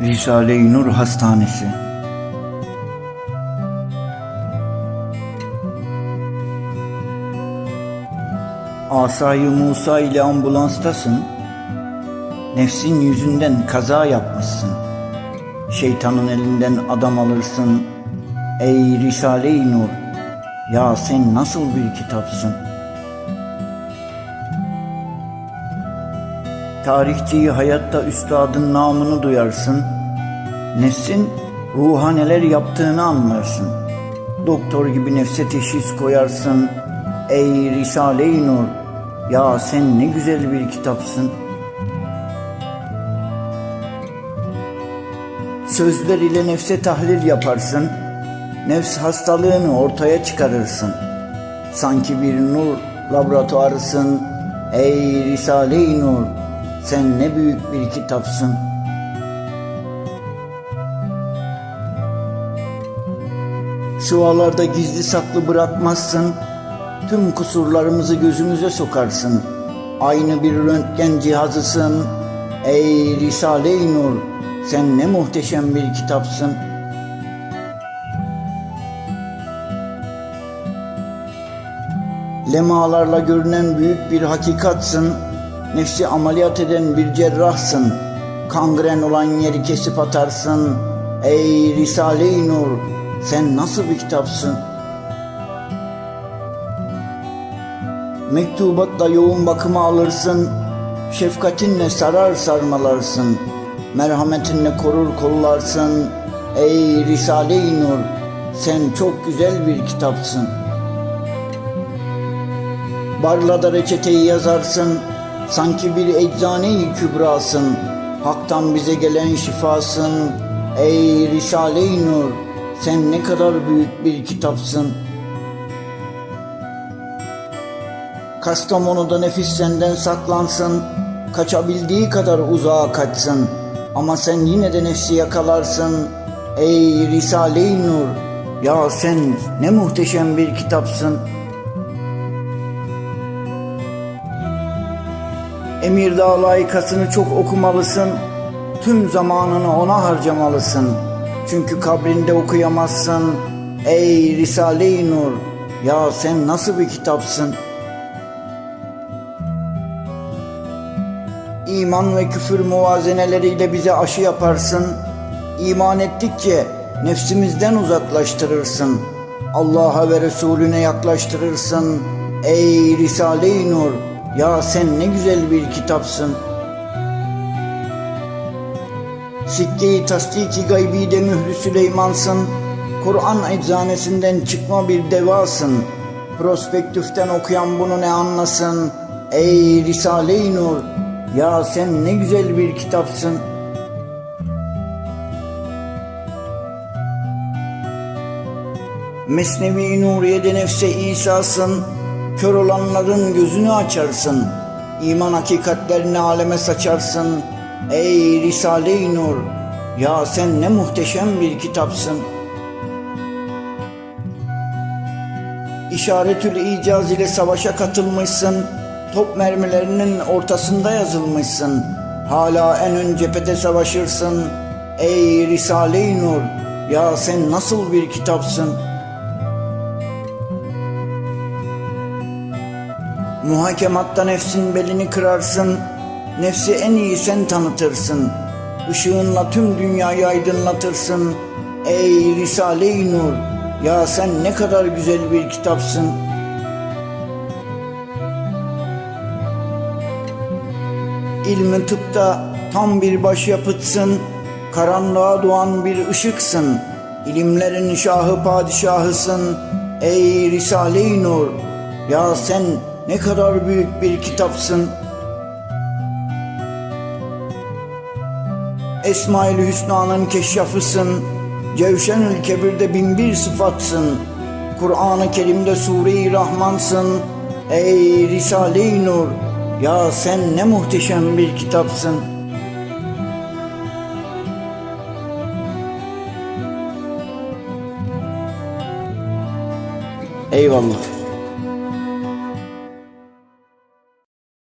Risale-i Nur Hastanesi Asayı Musa ile ambulanstasın. Nefsin yüzünden kaza yapmışsın. Şeytanın elinden adam alırsın. Ey Risale-i Nur, ya sen nasıl bir kitapsın? Tarihçiyi hayatta üstadın namını duyarsın. Nefsin ruha neler yaptığını anlarsın. Doktor gibi nefse teşhis koyarsın. Ey Risale-i Nur, ya sen ne güzel bir kitapsın. Sözler ile nefse tahlil yaparsın. Nefs hastalığını ortaya çıkarırsın. Sanki bir nur laboratuvarısın. Ey Risale-i Nur, sen ne büyük bir kitapsın. Şualarda gizli saklı bırakmazsın. Tüm kusurlarımızı gözümüze sokarsın. Aynı bir röntgen cihazısın. Ey Risale-i Nur, sen ne muhteşem bir kitapsın. Lemalarla görünen büyük bir hakikatsın. Nefsi ameliyat eden bir cerrahsın. Kangren olan yeri kesip atarsın. Ey Risale-i Nur, sen nasıl bir kitapsın? Mektubatla yoğun bakıma alırsın. Şefkatinle sarar sarmalarsın. Merhametinle korur kollarsın. Ey Risale-i Nur, sen çok güzel bir kitapsın. Barlada reçeteyi yazarsın. Sanki bir eczane-i kübrasın. Hak'tan bize gelen şifasın. Ey Risale-i Nur, sen ne kadar büyük bir kitapsın. Kastamonu'da nefis senden saklansın. Kaçabildiği kadar uzağa kaçsın. Ama sen yine de nefsi yakalarsın. Ey Risale-i Nur, ya sen ne muhteşem bir kitapsın. Emirdağ layıkasını çok okumalısın. Tüm zamanını ona harcamalısın. Çünkü kabrinde okuyamazsın. Ey Risale-i Nur, ya sen nasıl bir kitapsın? İman ve küfür muvazeneleriyle bize aşı yaparsın. İman ettikçe nefsimizden uzaklaştırırsın. Allah'a ve Resulüne yaklaştırırsın. Ey Risale-i Nur, ya sen ne güzel bir kitapsın. Sikke-i tasdiki gaybi de mührü Süleyman'sın. Kur'an eczanesinden çıkma bir devasın. Prospektüften okuyan bunu ne anlasın? Ey Risale-i Nur, ya sen ne güzel bir kitapsın. Mesnevi Nuriye'de nefse İsa'sın. Kör olanların gözünü açarsın. İman hakikatlerini aleme saçarsın. Ey Risale-i Nur, ya sen ne muhteşem bir kitapsın. İşaretül icaz ile savaşa katılmışsın. Top mermilerinin ortasında yazılmışsın. Hala en ön cephede savaşırsın. Ey Risale-i Nur, ya sen nasıl bir kitapsın? Muhakematta nefsin belini kırarsın. Nefsi en iyi sen tanıtırsın. Işığınla tüm dünyayı aydınlatırsın. Ey Risale-i Nur, ya sen ne kadar güzel bir kitapsın. İlmi tıpta tam bir başyapıtsın. Karanlığa doğan bir ışıksın. İlimlerin şahı padişahısın. Ey Risale-i Nur, ya sen ne kadar büyük bir kitapsın. Esmail Hüsna'nın keşyafısın. Cevşenül Kebir'de bin bir sıfatsın. Kur'an-ı Kerim'de Sure-i Rahmansın. Ey Risale-i Nur, ya sen ne muhteşem bir kitapsın. Eyvallah.